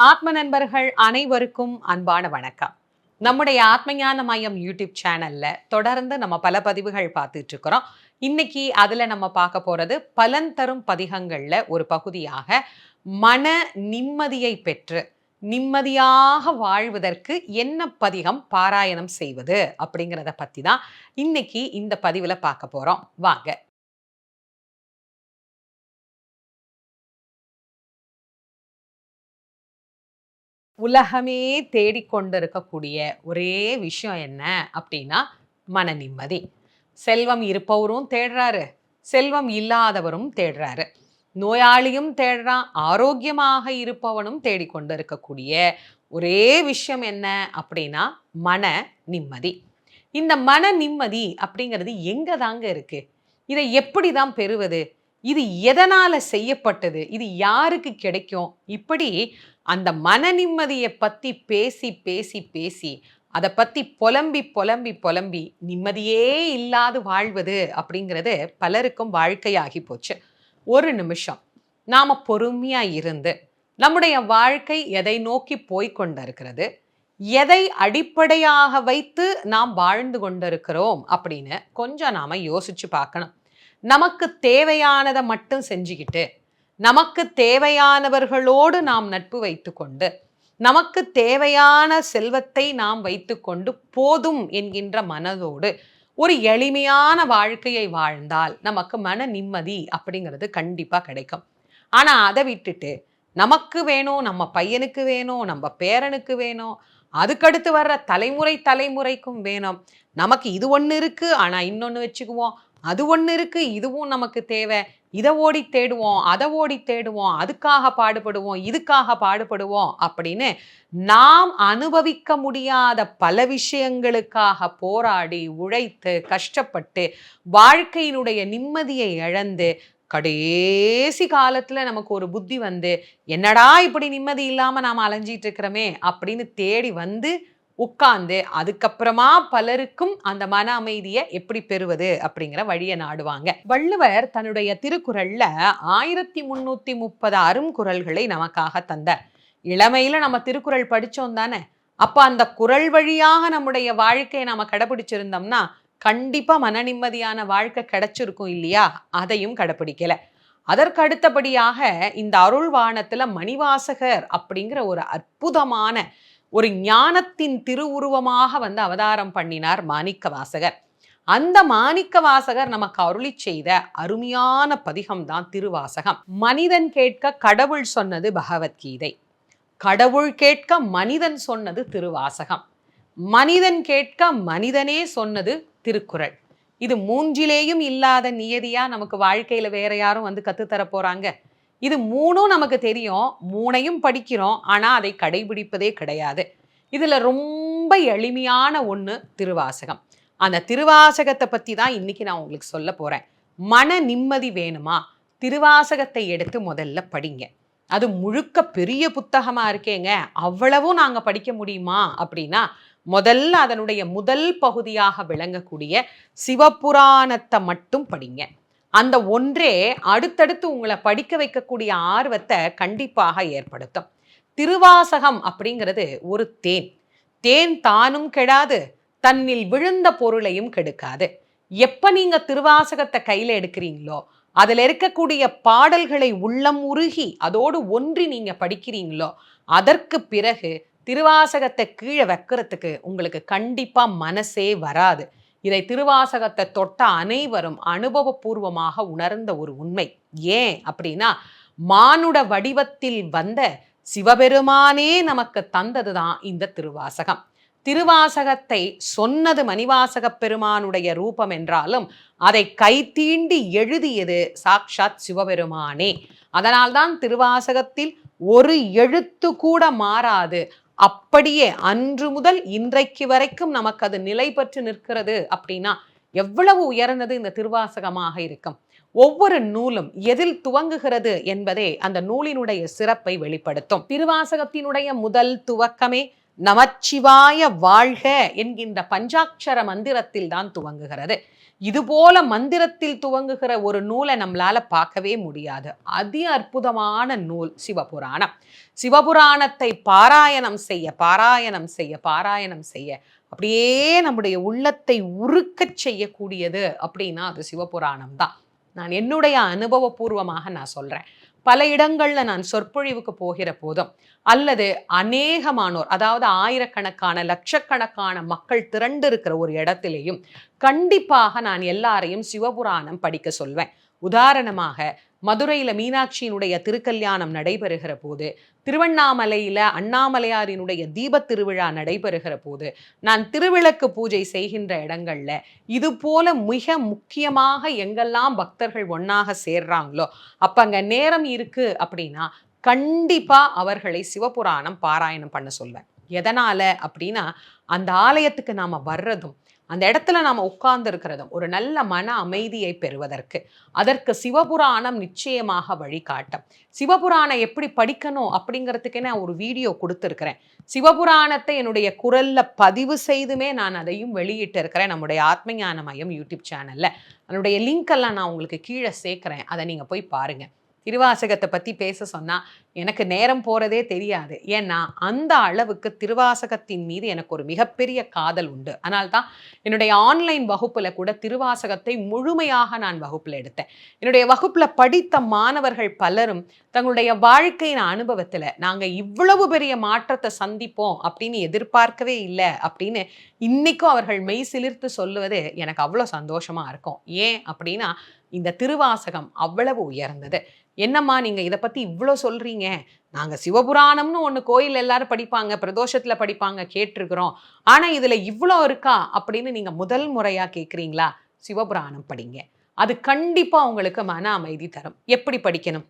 ஆத்ம நண்பர்கள் அனைவருக்கும் அன்பான வணக்கம். நம்முடைய ஆத்மஞான மையம் யூடியூப் சேனல்ல தொடர்ந்து நம்ம பல பதிவுகள் பார்த்துட்டு இருக்கிறோம். இன்னைக்கு அதுல நம்ம பார்க்க போறது பலன் தரும் பதிகங்கள்ல ஒரு பகுதியாக மன நிம்மதியை பெற்று நிம்மதியாக வாழ்வதற்கு என்ன பதிகம் பாராயணம் செய்வது அப்படிங்கிறத பத்தி தான் இன்னைக்கு இந்த பதிவுல பார்க்க போறோம். வாங்க. உலகமே தேடிக்கொண்டிருக்கக்கூடிய ஒரே விஷயம் என்ன அப்படின்னா மன நிம்மதி. செல்வம் இருப்பவரும் தேடுறாரு. செல்வம் இல்லாதவரும் தேடுறாரு. நோயாளியும் தேடுறான். ஆரோக்கியமாக இருப்பவனும் தேடிக்கொண்டு இருக்கக்கூடிய ஒரே விஷயம் என்ன அப்படின்னா மன நிம்மதி. இந்த மன நிம்மதி அப்படிங்கிறது எங்க தாங்க இருக்கு? இதை எப்படி தான் பெறுவது? இது எதனால செய்யப்பட்டது? இது யாருக்கு கிடைக்கும்? இப்படி அந்த மன நிம்மதியை பற்றி பேசி பேசி பேசி அதை பற்றி புலம்பி புலம்பி புலம்பி நிம்மதியே இல்லாது வாழ்வது அப்படிங்கிறது பலருக்கும் வாழ்க்கையாகி போச்சு. ஒரு நிமிஷம். நாம் பொறுமையாக இருந்து நம்முடைய வாழ்க்கை எதை நோக்கி போய் கொண்டிருக்கிறது எதை அடிப்படையாக வைத்து நாம் வாழ்ந்து கொண்டிருக்கிறோம் அப்படின்னு கொஞ்சம் நாம் யோசிச்சு பார்க்கணும். நமக்கு தேவையானதை மட்டும் செஞ்சுக்கிட்டு நமக்கு தேவையானவர்களோடு நாம் நட்பு வைத்துக்கொண்டு நமக்கு தேவையான செல்வத்தை நாம் வைத்துக்கொண்டு போதும் என்கின்ற மனதோடு ஒரு எளிமையான வாழ்க்கையை வாழ்ந்தால் நமக்கு மன நிம்மதி அப்படிங்கிறது கண்டிப்பாக கிடைக்கும். ஆனால் அதை விட்டுட்டு நமக்கு வேணும் நம்ம பையனுக்கு வேணும் நம்ம பேரனுக்கு வேணும் அதுக்கடுத்து வர்ற தலைமுறை தலைமுறைக்கும் வேணும். நமக்கு இது ஒன்று இருக்குது ஆனால் இன்னொன்று வச்சுக்குவோம். அது ஒன்று இருக்குது இதுவும் நமக்கு தேவை. இதை ஓடி தேடுவோம் அதை ஓடி தேடுவோம் அதுக்காக பாடுபடுவோம் இதுக்காக பாடுபடுவோம் அப்படின்னு நாம் அனுபவிக்க முடியாத பல விஷயங்களுக்காக போராடி உழைத்து கஷ்டப்பட்டு வாழ்க்கையினுடைய நிம்மதியை இழந்து கடைசி காலத்துல நமக்கு ஒரு புத்தி வந்து என்னடா இப்படி நிம்மதி இல்லாம நாம் அலைஞ்சிட்டு இருக்கிறோமே? அப்படின்னு தேடி வந்து உட்கார்ந்து அதுக்கப்புறமா பலருக்கும் அந்த மன அமைதியை எப்படி பெறுவது அப்படிங்கிற வழியை நாடுவாங்க. வள்ளுவர் தன்னுடைய திருக்குறள்ல ஆயிரத்தி முன்னூத்தி முப்பது அருங்குறள்களை நமக்காக தந்தார். இளமையில நம்ம திருக்குறள் படிச்சோம் தானே. அப்ப அந்த குரல் வழியாக நம்முடைய வாழ்க்கையை நாம கடைபிடிச்சிருந்தோம்னா கண்டிப்பா மன நிம்மதியான வாழ்க்கை கிடைச்சிருக்கும் இல்லையா? அதையும் கடைபிடிக்கல. அதற்கு அடுத்தபடியாக இந்த அருள்வானத்துல மணிவாசகர் அப்படிங்கிற ஒரு அற்புதமான ஒரு ஞானத்தின் திருவுருவமாக வந்து அவதாரம் பண்ணினார் மாணிக்க வாசகர் அந்த மாணிக்க வாசகர் நமக்கு அருளி செய்த அருமையான பதிகம் தான் திருவாசகம். மனிதன் கேட்க கடவுள் சொன்னது பகவத்கீதை. கடவுள் கேட்க மனிதன் சொன்னது திருவாசகம். மனிதன் கேட்க மனிதனே சொன்னது திருக்குறள். இது மூன்றிலேயும் இல்லாத நியதியா நமக்கு வாழ்க்கையில வேற யாரும் வந்து கத்துத்தர போறாங்க? இது மூணும் நமக்கு தெரியும். மூணையும் படிக்கிறோம். ஆனால் அதை கடைபிடிப்பதே கிடையாது. இதில் ரொம்ப எளிமையான ஒன்று திருவாசகம். அந்த திருவாசகத்தை பற்றி தான் இன்றைக்கி நான் உங்களுக்கு சொல்ல போகிறேன் மன நிம்மதி வேணுமா? திருவாசகத்தை எடுத்து முதல்ல படிங்க. அது முழுக்க பெரிய புத்தகமாக இருக்கேங்க. அவ்வளவும் நாங்கள் படிக்க முடியுமா? அப்படின்னா முதல்ல அதனுடைய முதல் பகுதியாக விளங்கக்கூடிய சிவபுராணத்தை மட்டும் படிங்க. அந்த ஒன்றே அடுத்தடுத்து உங்களை படிக்க வைக்கக்கூடிய ஆர்வத்தை கண்டிப்பாக ஏற்படுத்தும். திருவாசகம் அப்படிங்கிறது ஒரு தேன். தேன் தானும் கெடாது தன்னில் விழுந்த பொருளையும் கெடுக்காது. எப்ப நீங்க திருவாசகத்தை கையில எடுக்கிறீங்களோ அதுல இருக்கக்கூடிய பாடல்களை உள்ளம் உருகி அதோடு ஒன்றி நீங்க படிக்கிறீங்களோ அதற்கு பிறகு திருவாசகத்தை கீழே வைக்கிறதுக்கு உங்களுக்கு கண்டிப்பா மனசே வராது. இதை திருவாசகத்தை தொட்ட அனைவரும் அனுபவபூர்வமாக உணர்ந்த ஒரு உண்மை. ஏன் அப்படின்னா மானுட வடிவத்தில் வந்த சிவபெருமானே நமக்கு தந்தது தான் இந்த திருவாசகம். திருவாசகத்தை சொன்னது மணிவாசக பெருமானுடைய ரூபம் என்றாலும் அதை கைத்தீண்டி எழுதியது சாக்ஷாத் சிவபெருமானே. அதனால்தான் திருவாசகத்தில் ஒரு எழுத்து கூட மாறாது. அப்படியே அன்று முதல் இன்றைக்கு வரைக்கும் நமக்கு அது நிலை பெற்று நிற்கிறது அப்படின்னா எவ்வளவு உயர்ந்தது இந்த திருவாசகமாக இருக்கும். ஒவ்வொரு நூலும் எதில் துவங்குகிறது என்பதே அந்த நூலினுடைய சிறப்பை வெளிப்படுத்தும். திருவாசகத்தினுடைய முதல் துவக்கமே நமச்சிவாய வாழ்க என்கின்ற பஞ்சாட்சர மந்திரத்தில் தான் துவங்குகிறது. இதுபோல மந்திரத்தில் துவங்குகிற ஒரு நூலை நம்மளால பார்க்கவே முடியாது. அதி அற்புதமான நூல் சிவபுராணம். சிவபுராணத்தை பாராயணம் செய்ய பாராயணம் செய்ய பாராயணம் செய்ய அப்படியே நம்முடைய உள்ளத்தை உருக்கச் செய்யக்கூடியது அப்படின்னா அது சிவபுராணம் தான். நான் என்னுடைய அனுபவபூர்வமாக நான் சொல்றேன். பல இடங்களில் நான் சொற்பொழிவுக்கு போகிற போதும் அல்லது அநேகமானோர் அதாவது ஆயிரக்கணக்கான லட்சக்கணக்கான மக்கள் திரண்டு இருக்கிற ஒரு இடத்திலேயும் கண்டிப்பாக நான் எல்லாரையும் சிவபுராணம் படிக்க சொல்வேன். உதாரணமாக மதுரையில் மீனாட்சியினுடைய திருக்கல்யாணம் நடைபெறுகிற போது திருவண்ணாமலையில் அண்ணாமலையாரினுடைய தீபத் திருவிழா நடைபெறுகிற போது நான் திருவிளக்கு பூஜை செய்கின்ற இடங்கள்ல இது போல மிக முக்கியமாக எங்கெல்லாம் பக்தர்கள் ஒன்றாக சேர்றாங்களோ அப்போங்க நேரம் இருக்கு அப்படின்னா கண்டிப்பாக அவர்களை சிவபுராணம் பாராயணம் பண்ண சொல்வேன். எதனால் அப்படின்னா அந்த ஆலயத்துக்கு நாம வர்றதும் அந்த இடத்துல நாம் உட்கார்ந்துருக்கிறதும் ஒரு நல்ல மன அமைதியை பெறுவதற்கு. அதற்கு சிவபுராணம் நிச்சயமாக வழிகாட்டும். சிவபுராணம் எப்படி படிக்கணும் அப்படிங்கிறதுக்கே நான் ஒரு வீடியோ கொடுத்துருக்கிறேன். சிவபுராணத்தை என்னுடைய குரலில் பதிவு செய்துமே நான் அதையும் வெளியிட்டு இருக்கிறேன் நம்முடைய ஆத்மஞான மையம் யூடியூப் சேனலில். அதனுடைய லிங்க் எல்லாம் நான் உங்களுக்கு கீழே சேர்க்குறேன். அதை நீங்கள் போய் பாருங்கள் திருவாசகத்தை பற்றி பேச சொன்னால் எனக்கு நேரம் போகிறதே தெரியாது. ஏன்னா அந்த அளவுக்கு திருவாசகத்தின் மீது எனக்கு ஒரு மிகப்பெரிய காதல் உண்டு. அதனால்தான் என்னுடைய ஆன்லைன் வகுப்பில் கூட திருவாசகத்தை முழுமையாக நான் வகுப்பில் எடுத்தேன். என்னுடைய வகுப்பில் படித்த மாணவர்கள் பலரும் தங்களுடைய வாழ்க்கையின் அனுபவத்தில் நாங்கள் இவ்வளவு பெரிய மாற்றத்தை சந்திப்போம் அப்படின்னு எதிர்பார்க்கவே இல்லை அப்படின்னு இன்றைக்கும் அவர்கள் மெய் சிலிர்த்து சொல்லுவது எனக்கு அவ்வளோ சந்தோஷமாக இருக்கும். ஏன் அப்படின்னா இந்த திருவாசகம் அவ்வளவு உயர்ந்தது. என்னம்மா நீங்கள் இதை பற்றி இவ்வளோ சொல்கிறீங்க நாங்கள் சிவபுராணம்னு ஒன்று கோயில் எல்லாரும் படிப்பாங்க பிரதோஷத்தில் படிப்பாங்க கேட்டிருக்கிறோம். ஆனால் இதில் இவ்வளோ இருக்கா அப்படின்னு நீங்கள் முதல் முறையாக கேட்குறீங்களா சிவபுராணம் படிங்க. அது கண்டிப்பாக உங்களுக்கு மன அமைதி தரும். எப்படி படிக்கணும்?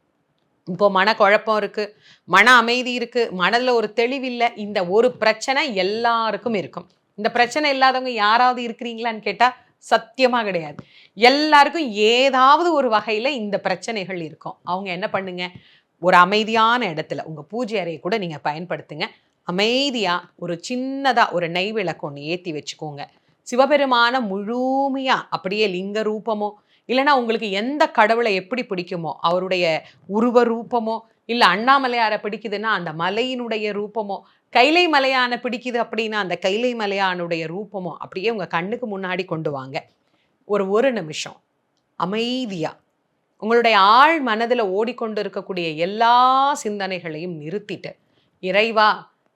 இப்போ மன குழப்பம் இருக்குது மன அமைதி இருக்குது மனதில் ஒரு தெளிவில்லை இந்த ஒரு பிரச்சனை எல்லாருக்கும் இருக்கும். இந்த பிரச்சனை இல்லாதவங்க யாராவது இருக்கிறீங்களான்னு கேட்டால் சத்தியமாக கிடையாது. எல்லாருக்கும் ஏதாவது ஒரு வகையில் இந்த பிரச்சனைகள் இருக்கும். அவங்க என்ன பண்ணுங்க? ஒரு அமைதியான இடத்துல உங்கள் பூஜை அறையை கூட நீங்கள் பயன்படுத்துங்க. அமைதியாக ஒரு சின்னதாக ஒரு நெய் விளக்கு ஒன்று ஏற்றி வச்சுக்கோங்க. சிவபெருமான முழுமையாக அப்படியே லிங்க ரூபமோ இல்லைன்னா உங்களுக்கு எந்த கடவுளை எப்படி பிடிக்குமோ அவருடைய உருவ ரூபமோ இல்லை அண்ணாமலையாரை பிடிக்குதுன்னா அந்த மலையினுடைய ரூபமோ கைலை மலையான பிடிக்குது அப்படின்னா அந்த கைலை மலையானுடைய ரூபமும் அப்படியே உங்கள் கண்ணுக்கு முன்னாடி கொண்டு வாங்க. ஒரு ஒரு நிமிஷம். அமைதியாக உங்களுடைய ஆழ் மனதில் ஓடிக்கொண்டு இருக்கக்கூடிய எல்லா சிந்தனைகளையும் நிறுத்திட்டு இறைவா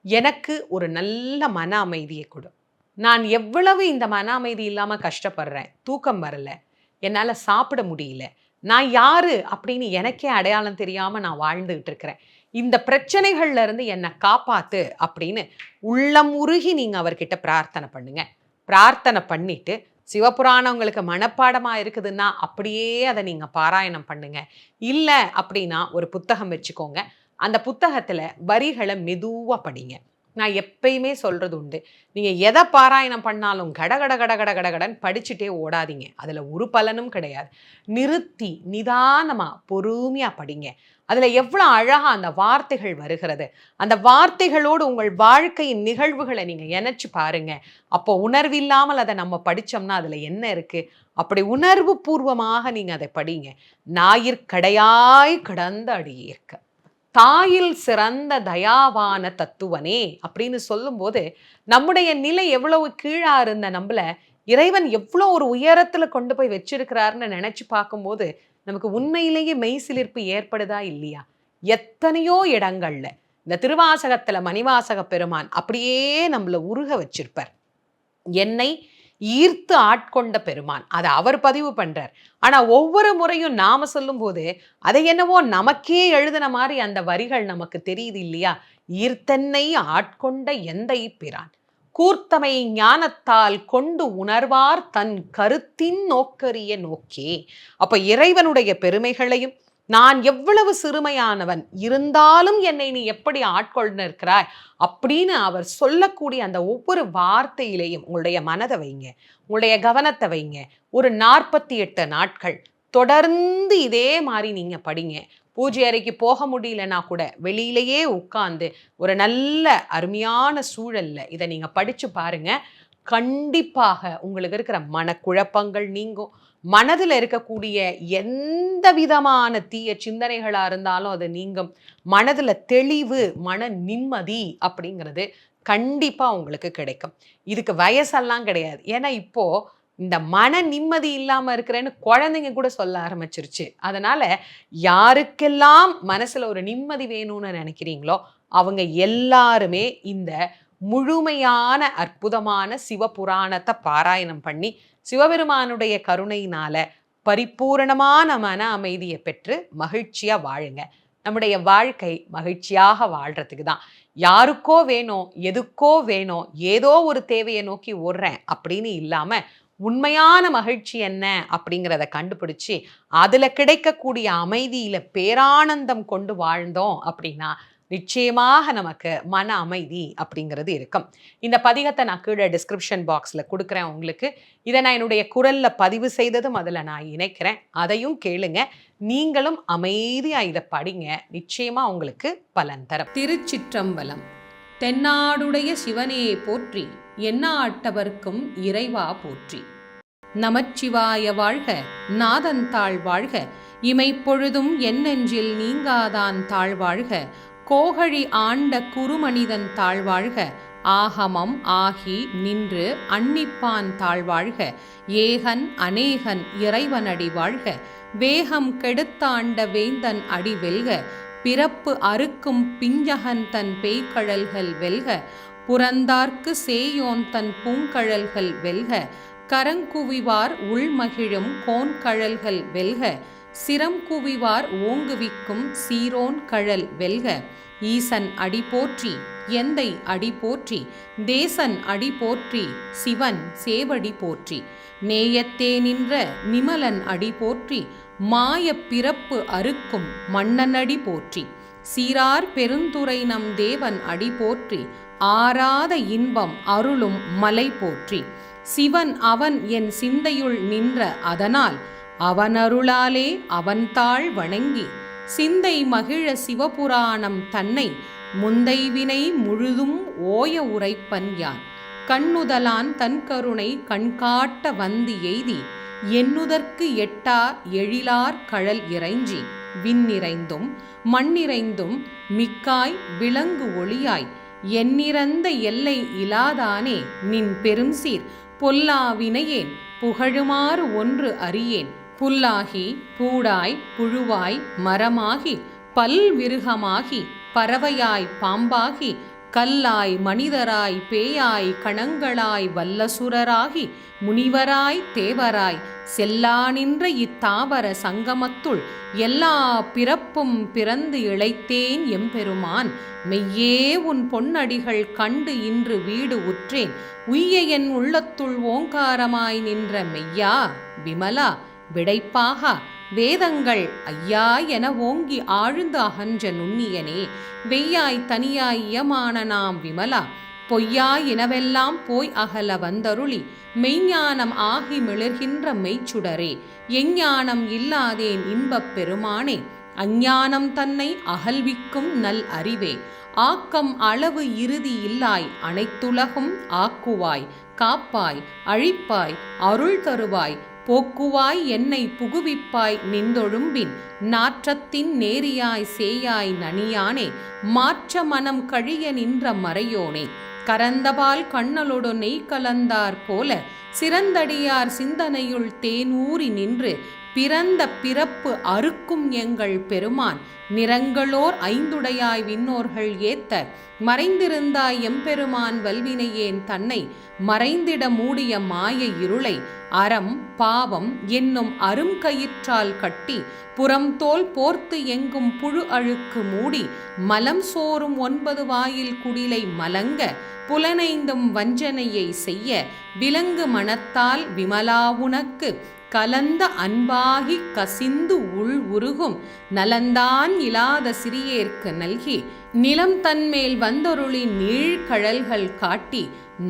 எனக்கு ஒரு நல்ல மன அமைதியை கொடு. நான் எவ்வளவு இந்த மன அமைதி இல்லாமல் கஷ்டப்படுறேன் தூக்கம் வரல என்னால் சாப்பிட முடியல நான் யாரு அப்படின்னு எனக்கே அடையாளம் தெரியாமல் நான் வாழ்ந்துகிட்டு இருக்கிறேன். இந்த பிரச்சனைகள்ல இருந்து என்னை காப்பாத்து அப்படின்னு உள்ளம் உருகி நீங்க அவர்கிட்ட பிரார்த்தனை பண்ணுங்க. பிரார்த்தனை பண்ணிட்டு சிவபுராணம் உங்களுக்கு மனப்பாடமா இருக்குதுன்னா அப்படியே அதை நீங்க பாராயணம் பண்ணுங்க. இல்லை அப்படின்னா ஒரு புத்தகம் வச்சுக்கோங்க. அந்த புத்தகத்துல வரிகளை மெதுவா படிங்க. நான் எப்பயுமே சொல்றது உண்டு. நீங்க எதை பாராயணம் பண்ணாலும் கட கட கட கட கடகடன் படிச்சுட்டே ஓடாதீங்க. அதுல ஒரு பலனும் கிடையாது. நிறுத்தி நிதானமா பொறுமையா படிங்க. அதில் எவ்வளோ அழகாக அந்த வார்த்தைகள் வருகிறது. அந்த வார்த்தைகளோடு உங்கள் வாழ்க்கையின் நிகழ்வுகளை நீங்கள் இணைச்சு பாருங்க. அப்போ உணர்வில்லாமல் அதை நம்ம படித்தோம்னா அதில் என்ன இருக்குது அப்படி உணர்வு பூர்வமாக நீங்கள் அதை படிங்க. ஞாயிற்கடையாய் கடந்த அடியேற்க. தாயில் சிறந்த தயாவான தத்துவனே அப்படின்னு சொல்லும்போது நம்முடைய நிலை எவ்வளவு கீழா இருந்த நம்மள இறைவன் எவ்வளோ ஒரு உயரத்தில் கொண்டு போய் வச்சிருக்கிறாருன்னு நினச்சி பார்க்கும்போது நமக்கு உண்மையிலேயே மெய்சிலிர்ப்பு ஏற்படுதா இல்லையா? எத்தனையோ இடங்கள்ல இந்த திருவாசகத்துல மணிவாசக பெருமான் அப்படியே நம்மள உருக வச்சிருப்பார். என்னை ஈர்த்து ஆட்கொண்ட பெருமான். அதை அவர் பதிவு பண்றார். ஆனா ஒவ்வொரு முறையும் நாம சொல்லும்போது அதை என்னவோ நமக்கே எழுதின மாதிரி அந்த வரிகள் நமக்கு தெரியுது இல்லையா? ஈர்த்தன்னை ஆட்கொண்ட எந்த பிரான். கூர்த்தமை ஞானத்தால் கொண்டு உணர்வார் தன் கருத்தின் நோக்கரிய நோக்கே. அப்ப இறைவனுடைய பெருமைகளையும் நான் எவ்வளவு சிறுமையானவன் இருந்தாலும் என்னை நீ எப்படி ஆட்கொண்டு இருக்கிறாய்? அப்படின்னு அவர் சொல்லக்கூடிய அந்த ஒவ்வொரு வார்த்தையிலையும் உங்களுடைய மனதை வைங்க உங்களுடைய கவனத்தை வைங்க. ஒரு நாற்பத்தி எட்டு நாட்கள் தொடர்ந்து இதே மாதிரி நீங்க படிங்க. பூஜை அறைக்கு போக முடியலன்னா கூட வெளியிலேயே உட்காந்து ஒரு நல்ல அருமையான சூழல்ல இதை நீங்க படிச்சு பாருங்க. கண்டிப்பாக உங்களுக்கு இருக்கிற மனக்குழப்பங்கள் நீங்கும். மனதில் இருக்கக்கூடிய எந்த விதமான தீய சிந்தனைகளாக இருந்தாலும் அது நீங்கும். மனதில் தெளிவு மன நிம்மதி அப்படிங்கிறது கண்டிப்பாக உங்களுக்கு கிடைக்கும். இதுக்கு வயசெல்லாம் கிடையாது. ஏன்னா இப்போது இந்த மன நிம்மதி இல்லாமல் இருக்கிறேன்னு குழந்தைங்க கூட சொல்ல ஆரம்பிச்சிருச்சு. அதனால் யாருக்கெல்லாம் மனசில் ஒரு நிம்மதி வேணும்னு நினைக்கிறீங்களோ அவங்க எல்லாருமே இந்த முழுமையான அற்புதமான சிவபுராணத்தை பாராயணம் பண்ணி சிவபெருமானுடைய கருணையினால பரிபூரணமான மன அமைதியை பெற்று மகிழ்ச்சியாக வாழுங்க. நம்முடைய வாழ்க்கை மகிழ்ச்சியாக வாழ்கிறதுக்கு தான். யாருக்கோ வேணும் எதுக்கோ வேணும் ஏதோ ஒரு தேவையை நோக்கி ஓடுறேன் அப்படின்னு இல்லாமல் உண்மையான மகிழ்ச்சி என்ன அப்படிங்கிறத கண்டுபிடிச்சி அதில் கிடைக்கக்கூடிய அமைதியில் பேரானந்தம் கொண்டு வாழ்ந்தோம் அப்படின்னா நிச்சயமாக நமக்கு மன அமைதி அப்படிங்கிறது இருக்கும். இந்த பதிகத்தை நான் கீழே டிஸ்கிரிப்ஷன் பாக்ஸில் கொடுக்குறேன் உங்களுக்கு. இதை நான் என்னுடைய குரலில் பதிவு செய்ததும் அதில் நான் இணைக்கிறேன். அதையும் கேளுங்க. நீங்களும் அமைதியாக இதை படிங்க. நிச்சயமாக உங்களுக்கு பலன் தரும். திருச்சிற்றம்பலம். தென்னாடுடைய சிவனையே போற்றி எண்ணாட்டவர்க்கும் இறைவா போற்றி. நமச்சிவாய வாழ்க நாதன் வாழ்க இமைப்பொழுதும் என்னெஞ்சில் நீங்காதான் தாழ்வாழ்க கோகழி ஆண்ட குறுமனிதன் தாழ்வாழ்க ஆகமம் ஆகி நின்று அன்னிப்பான் தாழ்வாழ்க ஏகன் அநேகன் இறைவனடி வாழ்க வேகம் கெடுத்தாண்ட வேந்தன் அடி வெல்க பிறப்பு அறுக்கும் பிஞ்சகன் தன் பேய்கழல்கள் வெல்க புறந்தார்க்கு சேயோன் தன் பூங்கழல்கள் வெல்க கரங்குவிவார் உள்மகிழும் கோன்கழல்கள் வெல்க சிரம் குவிவார் ஓங்குவிக்கும் சீரோன் கழல் வெல்க. ஈசன் அடி போற்றி எந்தை அடி போற்றி தேசன் அடி போற்றி சிவன் சேவடி போற்றி. நேயத்தே நின்ற நிமலன் அடி போற்றி மாய பிறப்பு அறுக்கும் மன்னனடி போற்றி. சீரார் பெருந்துரை நம் தேவன் அடி போற்றி ஆராத இன்பம் அருளும் மலை போற்றி. சிவன் அவன் என் சிந்தையுள் நின்ற அதனால் அவனருளாலே அவன்தாள் வணங்கி சிந்தை மகிழ சிவபுராணம் தன்னை முந்தைவினை முழுதும் ஓய உரைப்பன் யான். கண்ணுதலான் தன் கருணை கண்காட்ட வந்து எய்தி எண்ணுதற்கு எட்டா எழிலார் கழல் இறைஞ்சி. விண்ணிறைந்தும் மண்ணிறைந்தும் மிக்காய் விலங்கு ஒளியாய் எண்ணிறந்த எல்லை இலாதானே நின் பெரும் சீர் பொல்லா வினையேன் புகழுமாறு ஒன்று அறியேன். புல்லாகி பூடாய் புழுவாய் மரமாகி பல்விருகமாகி பறவையாய் பாம்பாகி கல்லாய் மனிதராய் பேயாய் கணங்களாய் வல்லசுரராகி முனிவராய் தேவராய் செல்லா நின்ற இத்தாவர சங்கமத்துள் எல்லா பிறப்பும் பிறந்து இழைத்தேன் எம்பெருமான். மெய்யே உன் பொன்னடிகள் கண்டு இன்று வீடு உற்றேன். உய்ய என் உள்ளத்துள் ஓங்காரமாய் நின்ற மெய்யா விமலா விடைப்பாகா வேதங்கள் ஐயா என ஓங்கி ஆழ்ந்து அகன்ற நுண்ணியனே வெய்யாய் தனியாய் இயமான நாம் விமலா பொய்யா இனவெல்லாம் போய் அகல வந்தருளி மெய்ஞானம் ஆகி மிளர்கின்ற மெய்ச்சுடரே எஞ்ஞானம் இல்லாதேன் இன்பப் பெருமானே அஞ்ஞானம் தன்னை அகல்விக்கும் நல் அறிவே ஆக்கம் அளவு இறுதி இல்லாய் அனைத்துலகும் ஆக்குவாய் காப்பாய் அழிப்பாய் அருள் தருவாய் போக்குவாய் என்னை புகுவிப்பாய் நின்றொழும்பின் நாற்றத்தின் நேரியாய் சேயாய் நனியானே மாற்ற மனம் கழிய நின்ற மறையோனே. கரந்தபால் கண்ணலொடு நெய் கலந்தார் போல சிறந்தடியார் சிந்தனையுள் தேனூறி நின்று பிறந்த பிறப்பு அறுக்கும் எங்கள் பெருமான். நிறங்களோர் ஐந்துடையாய் விண்ணோர்கள் ஏத்த. மறைந்திருந்தாய் எம்பெருமான் வல்வினையேன் தன்னை. மறைந்திட மூடிய மாய இருளை. அறம் பாவம் என்னும் அரும் கயிற்றால் கட்டி. புறம் தோல் போர்த்து எங்கும் புழு அழுக்கு மூடி. மலம் சோறும் ஒன்பது வாயில் குடிலை மலங்க. புலனைந்தும் வஞ்சனையை செய்ய. விலங்கு மனத்தால் விமலா உனக்கு. கலந்த அன்பாகி கசிந்து உள் உருகும் நலந்தான் இலாத சிறியேற்கு நல்கி நிலம் தன்மேல் வந்தொருளி நீழ்கழல்கள் காட்டி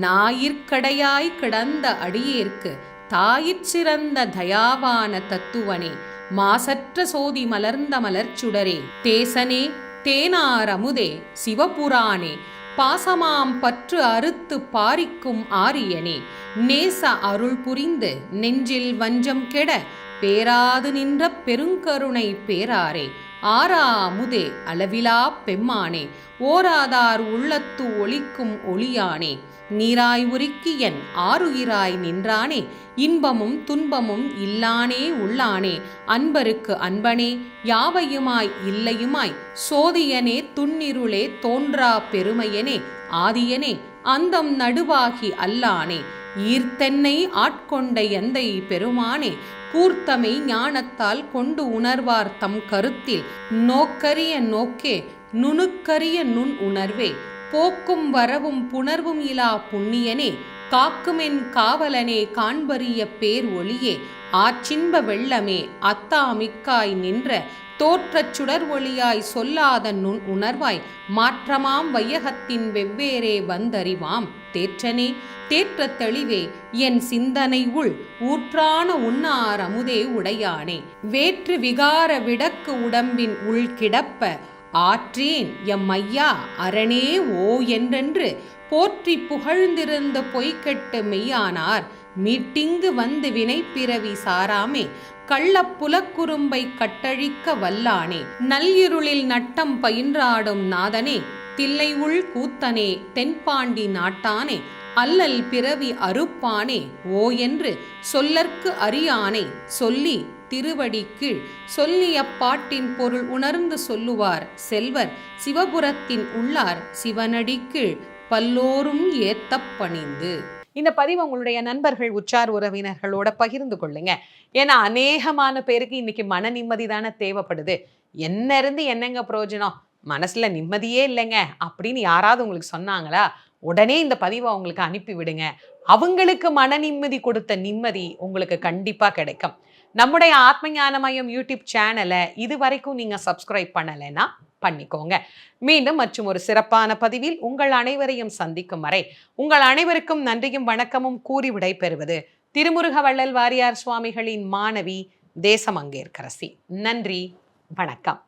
நாயிற்கடையாய் கிடந்த அடியேற்கு தாயிற்சிறந்த தயாவான தத்துவனே மாசற்ற சோதி மலர்ந்த மலர்ச்சுடரே தேசனே தேனாரமுதே சிவபுராணே பாசமாம் பற்று அறுத்து பாரிக்கும் ஆரியனே நேச அருள் புரிந்து நெஞ்சில் வஞ்சம் கெட பேராது நின்ற பெருங்கருணை பேராரே. ஆரா அமுதே அளவிலா பெம்மானே ஓராதார் உள்ளத்து ஒளிக்கும் ஒளியானே. நீராய் உருக்கியன் ஆருயிராய் நின்றானே இன்பமும் துன்பமும் இல்லானே உள்ளானே அன்பருக்கு அன்பனே யாவையுமாய் இல்லையுமாய் சோதியனே துன்னிருளே தோன்றா பெருமையனே ஆதியனே அந்தம் நடுவாகி அல்லானே ஈர்த்தென்னை ஆட்கொண்ட எந்தை பெருமானே கூர்த்தமை ஞானத்தால் கொண்டு உணர்வார் தம் கருத்தில் நோக்கரிய நோக்கே நுணுக்கரிய நுண் உணர்வே போக்கும் வரவும் புணர்வும் இலா புண்ணியனே காக்குமென் காவலனே காண்பறிய பேர் ஒளியே ஆச்சின்ப வெள்ளமே அத்தா மிக்காய் நின்ற தோற்றச் சுடர் ஒளியாய் சொல்லாத நுண் உணர்வாய் மாற்றமாம் வையகத்தின் வெவ்வேறே வந்தறிவாம். தேற்றனே தேற்ற தெளிவே என் சிந்தனை உள் ஊற்றான உண்ணார் அமுதே உடையானே வேற்று விகார விடக்கு உடம்பின் உள் கிடப்ப ஆற்றேன் எம் ஐயா அரணே ஓ என்றென்று போற்றி புகழ்ந்திருந்த பொய்கெட்டு மெய்யானார். மீட்டிங்கு வந்து வினை பிறவி சாராமே கள்ளப்புலக்குறும்பை கட்டழிக்க வல்லானே. நல்லிருளில் நட்டம் பயின்றாடும் நாதனே தில்லை உள் கூத்தனே தென்பாண்டி நாட்டானே அல்லல் பிறவி அறுப்பானே ஓ என்று சொல்லற்கு அறியானே. சொல்லி திருவடி கீழ் சொல்லிய பாட்டின் பொருள் உணர்ந்து சொல்லுவார் செல்வர் சிவபுரத்தின் உள்ளார் சிவனடி கீழ் பல்லோரும் ஏத்த பணிந்து. இந்த பதிவு உங்களுடைய நண்பர்கள் உற்றார் உறவினர்களோட பகிர்ந்து கொள்ளுங்க. ஏன்னா அநேகமான பேருக்கு இன்னைக்கு மன நிம்மதி தானே தேவைப்படுது. என்ன இருந்து என்னங்க பிரயோஜனம்? மனசுல நிம்மதியே இல்லைங்க அப்படின்னு யாராவது உங்களுக்கு சொன்னாங்களா? உடனே இந்த பதிவை அவங்களுக்கு அனுப்பி விடுங்க. அவங்களுக்கு மன நிம்மதி கொடுத்த நிம்மதி உங்களுக்கு கண்டிப்பா கிடைக்கும். நம்முடைய ஆத்ம ஞானமயம் யூடியூப் சேனலை இது வரைக்கும் நீங்கள் சப்ஸ்கிரைப் பண்ணலைன்னா பண்ணிக்கோங்க. மீண்டும் மற்றும் ஒரு சிறப்பான பதிவில் உங்கள் அனைவரையும் சந்திக்கும் வரை உங்கள் அனைவருக்கும் நன்றியும் வணக்கமும் கூறி விடை பெறுவது திருமுருக வள்ளல் வாரியார் சுவாமிகளின் மாணவி தேசமங்கேற்கரசி. நன்றி வணக்கம்.